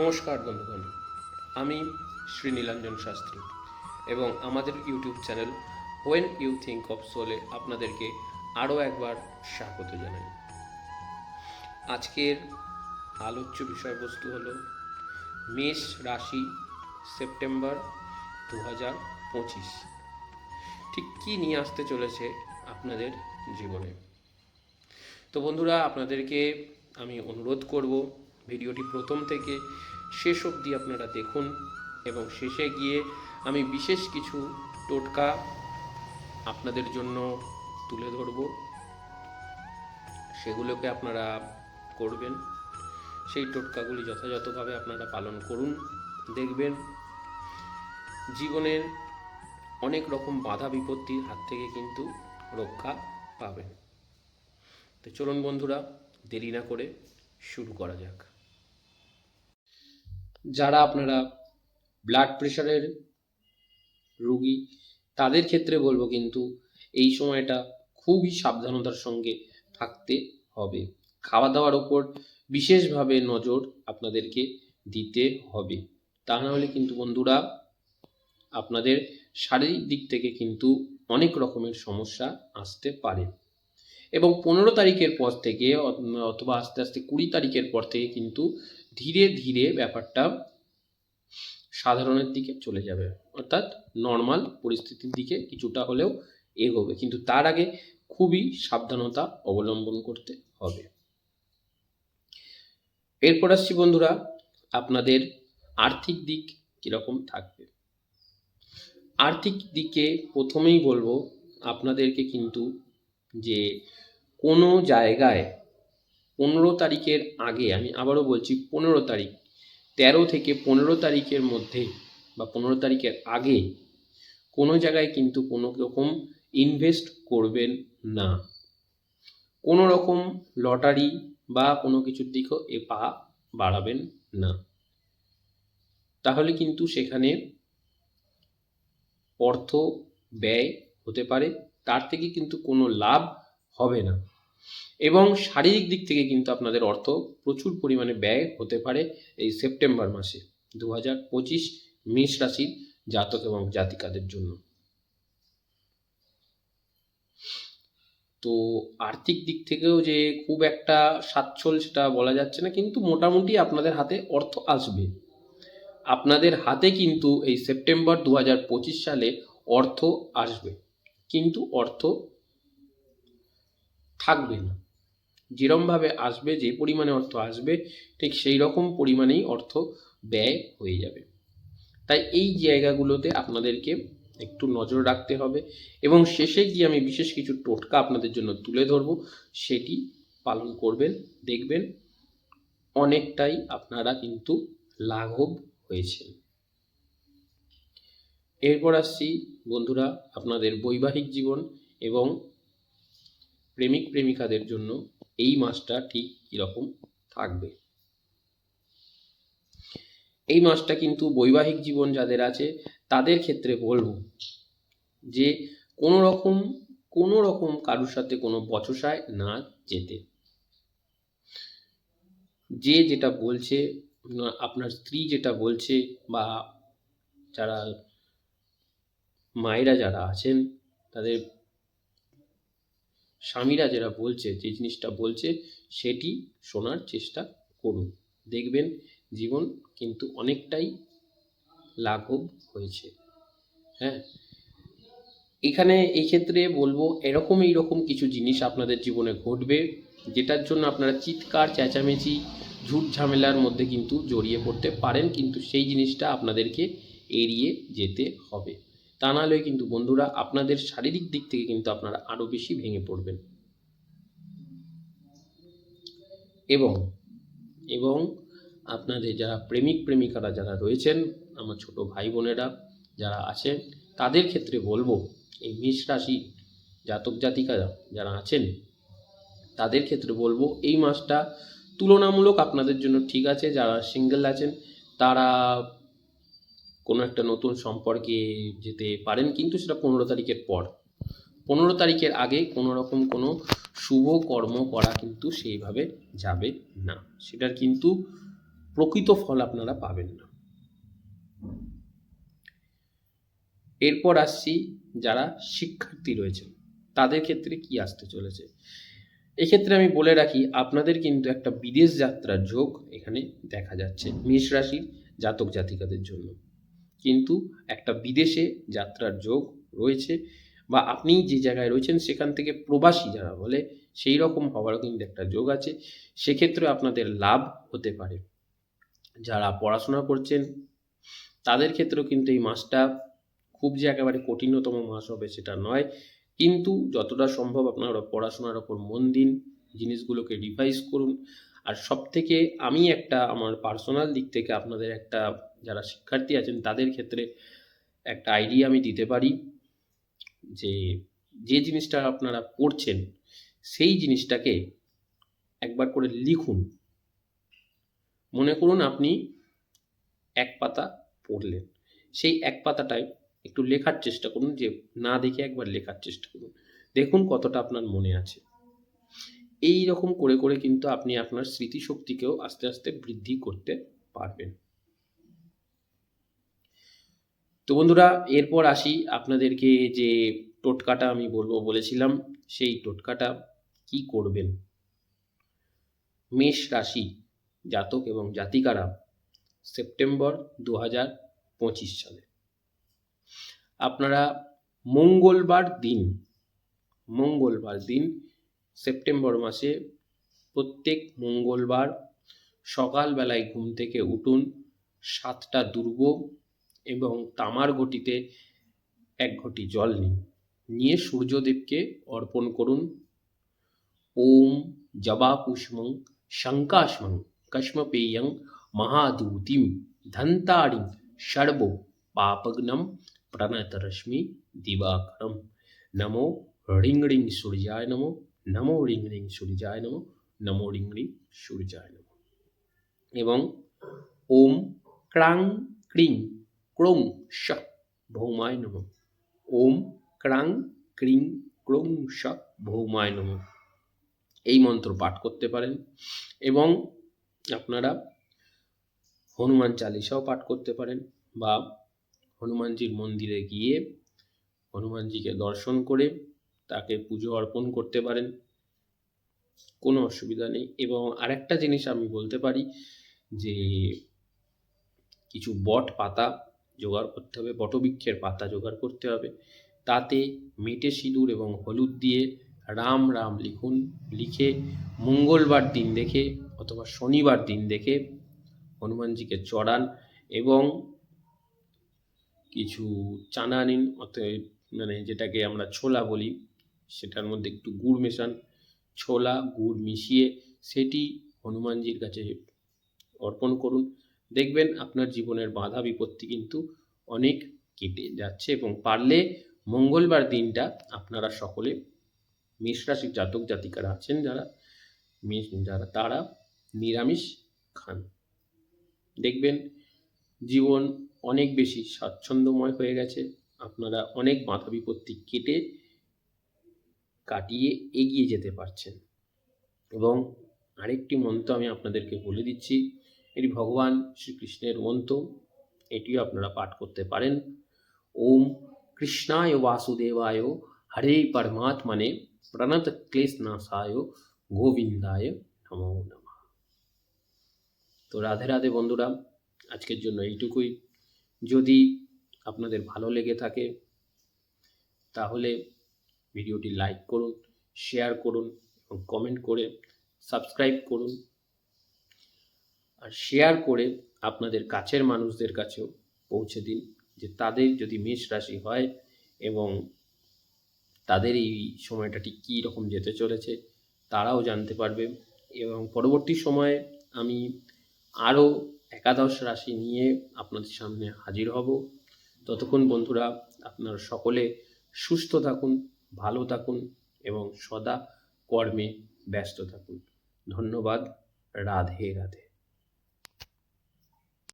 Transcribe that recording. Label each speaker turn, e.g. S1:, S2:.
S1: নমস্কার বন্ধুগণ, আমি শ্রী নীলাঞ্জন শাস্ত্রী এবং আমাদের YouTube channel when you think of সোলে আপনাদেরকে আরও একবার স্বাগত জানাই। আজকের আলোচ্য বিষয়বস্তু হল মেষ রাশি, সেপ্টেম্বর দু হাজার পঁচিশ। ঠিক কী নিয়ে আসতে চলেছে আপনাদের জীবনে? তো বন্ধুরা, আপনাদেরকে আমি অনুরোধ করব ভিডিওটি প্রথম থেকে শেষ অবধি আপনারা দেখুন এবং শেষে গিয়ে আমি বিশেষ কিছু টোটকা আপনাদের জন্য তুলে ধরব। সেগুলোকে আপনারা করবেন। সেই টোটকাগুলি যথাযথভাবে আপনারা পালন করুন, দেখবেন। জীবনের অনেক রকম বাধা বিপত্তির হাত থেকে কিন্তু রক্ষা পাবেন। তো চলুন বন্ধুরা, দেরি না করে শুরু করা যাক। যারা আপনারা ব্লাড প্রেশারের রুগী, তাদের ক্ষেত্রে বলব কিন্তু এই সময়টা খুবই সাবধানতার সঙ্গে থাকতে হবে। খাওয়া দাওয়ার ওপর বিশেষভাবে নজর আপনাদেরকে দিতে হবে। তা না হলে কিন্তু বন্ধুরা, আপনাদের শারীরিক দিক থেকে কিন্তু অনেক রকমের সমস্যা আসতে পারে। এবং পনেরো তারিখের পর থেকে অথবা আস্তে আস্তে কুড়ি তারিখের পর থেকে কিন্তু ধীরে ধীরে ব্যাপারটা সাধারণের দিকে চলে যাবে। অর্থাৎ নর্মাল পরিস্থিতির দিকে কিছুটা হলেও এগোবে। কিন্তু তার আগে খুবই সাবধানতা অবলম্বন করতে হবে। এরপর আসছি বন্ধুরা, আপনাদের আর্থিক দিক কীরকম থাকবে? আর্থিক দিকে প্রথমেই বলব, আপনাদেরকে কিন্তু যে কোনো জায়গায় পনেরো তারিখের আগে, আমি আবারও বলছি পনেরো তারিখ, তেরো থেকে পনেরো তারিখের মধ্যে বা পনেরো তারিখের আগে কোনো জায়গায় কিন্তু কোনো রকম ইনভেস্ট করবেন না। কোনো রকম লটারি বা কোনো কিছুর দিকেও এ পা বাড়াবেন না। তাহলে কিন্তু সেখানে অর্থ ব্যয় হতে পারে, তার থেকে কিন্তু কোনো লাভ হবে না। এবং শারীরিক দিক থেকে কিন্তু আপনাদের অর্থ প্রচুর পরিমাণে ব্যয় হতে পারে এই সেপ্টেম্বর মাসে দু হাজার পঁচিশ মেষ রাশির জাতক এবং জাতিকাদের জন্য। তো আর্থিক দিক থেকেও যে খুব একটা সাচ্ছল সেটা বলা যাচ্ছে না, কিন্তু মোটামুটি আপনাদের হাতে অর্থ আসবে। আপনাদের হাতে কিন্তু এই সেপ্টেম্বর দু হাজার পঁচিশ সালে অর্থ আসবে, কিন্তু অর্থ থাকবে না। যেরমভাবে আসবে, যে পরিমাণে অর্থ আসবে, ঠিক সেই রকম পরিমাণেই অর্থ ব্যয় হয়ে যাবে। তাই এই জায়গাগুলোতে আপনাদেরকে একটু নজর রাখতে হবে এবং শেষে গিয়ে আমি বিশেষ কিছু টোটকা আপনাদের জন্য তুলে ধরব, সেটি পালন করবেন, দেখবেন অনেকটাই আপনারা কিন্তু লাঘব হয়েছেন। এরপর আসছি বন্ধুরা আপনাদের বৈবাহিক জীবন এবং প্রেমিক প্রেমিকাদের জন্য এই মাসটা ঠিক কীরকম থাকবে? এই মাসটা কিন্তু বৈবাহিক জীবন যাদের আছে, তাদের ক্ষেত্রে বলব যে কোনো রকম কোনো রকম কারুর সাথে কোনো বচসায় না যেতে। যে যেটা বলছে আপনার স্ত্রী যেটা বলছে বা যারা মায়েরা যারা আছেন, তাদের স্বামীরা যেটা বলছে, যে জিনিসটা বলছে, সেটি শোনার চেষ্টা করুন। দেখবেন জীবন কিন্তু অনেকটাই লাঘব হয়েছে। হ্যাঁ? এখানে এই ক্ষেত্রে বলব এরকম এইরকম কিছু জিনিস আপনাদের জীবনে ঘটবে, যেটার জন্য আপনারা চিৎকার, চেঁচামেচি, ঝুট ঝামেলার মধ্যে কিন্তু জড়িয়ে পড়তে পারেন, কিন্তু সেই জিনিসটা আপনাদেরকে এড়িয়ে যেতে হবে। তা নাহলে কিন্তু বন্ধুরা আপনাদের শারীরিক দিক থেকে কিন্তু আপনারা আরও বেশি ভেঙে পড়বেন। এবং এবং আপনাদের যারা প্রেমিক, প্রেমিকারা যারা রয়েছেন, আমার ছোট ভাই বোনেরা যারা আছেন, তাদের ক্ষেত্রে বলব, এই মেষ রাশি জাতক জাতিকা যারা আছেন, তাদের ক্ষেত্রে বলব, এই মাসটা তুলনামূলক আপনাদের জন্য ঠিক আছে, যারা সিঙ্গেল আছেন, তারা কোনো একটা নতুন সম্পর্কে যেতে পারেন, কিন্তু সেটা পনেরো তারিখের পর। পনেরো তারিখের আগে কোনো রকম কোনো শুভ কর্ম করা কিন্তু সেইভাবে যাবে না। সেটার কিন্তু প্রকৃত ফল আপনারা পাবেন না। এরপর আসছি যারা শিক্ষার্থী রয়েছেন, তাদের ক্ষেত্রে কি আসতে চলেছে? এক্ষেত্রে আমি বলে রাখি, আপনাদের কিন্তু একটা বিদেশ যাত্রার যোগ এখানে দেখা যাচ্ছে, মেষ রাশির জাতক জাতিকাদের জন্য। কিন্তু একটা বিদেশে যাত্রার যোগ রয়েছে বা আপনি যে জায়গায় রয়েছেন সেখান থেকে প্রবাসী যারা বলে সেই রকম হওয়ারও কিন্তু একটা যোগ আছে। সেক্ষেত্রে আপনাদের লাভ হতে পারে। যারা পড়াশোনা করছেন, তাদের ক্ষেত্রেও কিন্তু এই মাসটা খুব যে একেবারে কঠিনতম মাস হবে সেটা নয়। কিন্তু যতটা সম্ভব আপনারা পড়াশোনার ওপর মন দিন, জিনিসগুলোকে রিভাইজ করুন। আর সব থেকে আমি একটা আমার পার্সোনাল দিক থেকে আপনাদের একটা যারা শিক্ষার্থী আছেন, তাদের ক্ষেত্রে একটা আইডিয়া আমি দিতে পারি যে যে জিনিসটা আপনারা পড়ছেন সেই জিনিসটাকে একবার করে লিখুন। মনে করুন আপনি এক পাতা পড়লেন, সেই এক পাতাটায় একটু লেখার চেষ্টা করুন, যে না দেখে একবার লেখার চেষ্টা করুন। দেখুন কতটা আপনার মনে আছে। এই রকম করে করে কিন্তু আপনি আপনার স্মৃতিশক্তিকেও আস্তে আস্তে বৃদ্ধি করতে পারবেন। তো বন্ধুরা, এরপর আসি আপনাদেরকে যে টোটকাটা আমি বলব, বলেছিলাম সেই টোটকাটা কি করবেন? মেষ রাশি জাতক এবং জাতিকারা, সেপ্টেম্বর দু হাজার পঁচিশ সালে। আপনারা মঙ্গলবার দিন মঙ্গলবার দিন সেপ্টেম্বর মাসে প্রত্যেক মঙ্গলবার সকালবেলায় ঘুম থেকে উঠুন সাতটা দুর্গ এবং তামার ঘটিতে এক ঘটি জল নিন। নিয়ে সূর্যদেবকে অর্পণ করুন। ওম জবা পুষ্মং শঙ্কাশ্মং কশ্মপেয়ং মহাদূতিম ধন্তাড়িং ষড়ব পাপগ্নম প্রণতরশ্মি দিবাকরম। নমো রিং রিং সূর্যায় নমো। নমো রিং রিং সূর্যায় নমো নমো রিং রিং সূর্যায় নমো। এবং ওম ক্রাং ক্রিং ক্রোং শ, ভৌমায় নমো। ওম ক্রাং ক্রিং ক্রোং শ, ভৌমায় নমো। এই মন্ত্র পাঠ করতে পারেন। এবং আপনারা হনুমান চালিসাও পাঠ করতে পারেন বা হনুমানজির মন্দিরে গিয়ে হনুমানজিকে দর্শন করে তাকে পুজো অর্পণ করতে পারেন, কোনো অসুবিধা নেই। এবং আরেকটা জিনিস আমি বলতে পারি যে, কিছু বট পাতা জোগাড় করতে হবে, বটবৃক্ষের পাতা জোগাড় করতে হবে। তাতে মেটে সিঁদুর এবং হলুদ দিয়ে রাম রাম লিখুন, লিখে মঙ্গলবার দিন দেখে অথবা শনিবার দিন দেখে হনুমানজিকে চড়ান এবং কিছু চানা নিন, অতএব মানে যেটাকে আমরা ছোলা বলি। সেটার মধ্যে একটু গুড় মেশান, ছোলা, গুড় মিশিয়ে সেটি হনুমানজির কাছে অর্পণ করুন। দেখবেন আপনার জীবনের বাধা, বিপত্তি কিন্তু অনেক কেটে যাচ্ছে এবং পারলে মঙ্গলবার দিনটা আপনারা সকলে মেষ রাশির জাতক জাতিকারা আছেন যারা, মেষ যারা তারা নিরামিষ খান। দেখবেন জীবন অনেক বেশি স্বাচ্ছন্দ্যময় হয়ে গেছে, আপনারা অনেক বাধা, বিপত্তি কেটে কাটিয়ে এগিয়ে যেতে পারছেন। এবং আরেকটি মন্ত্র আমি আপনাদেরকে বলে দিচ্ছি, এটি ভগবান শ্রীকৃষ্ণের মন্ত্র, এটিও আপনারা পাঠ করতে পারেন। ওম কৃষ্ণায় বাসুদেবায় হরে পরমাত্মনে প্রণত ক্লেশ নাশায় গোবিন্দায় নমো নমঃ। তো রাধে রাধে বন্ধুরা, আজকের জন্য এইটুকুই। যদি আপনাদের ভালো লেগে থাকে, তাহলে ভিডিওটি লাইক করুন, শেয়ার করুন এবং কমেন্ট করে সাবস্ক্রাইব করুন। আর শেয়ার করে আপনাদের কাছের মানুষদের কাছেও পৌঁছে দিন যে তাদের যদি মেষ রাশি হয় এবং তাদের এই সময়টা ঠিক কী রকম যেতে চলেছে তারাও জানতে পারবে। এবং পরবর্তী সময়ে আমি আরও একাদশ রাশি নিয়ে আপনাদের সামনে হাজির হব। ততক্ষণ বন্ধুরা, আপনারা সকলে সুস্থ থাকুন ভালো থাকুন এবং সদা কর্মে ব্যস্ত থাকুন। ধন্যবাদ। রাধে রাধে।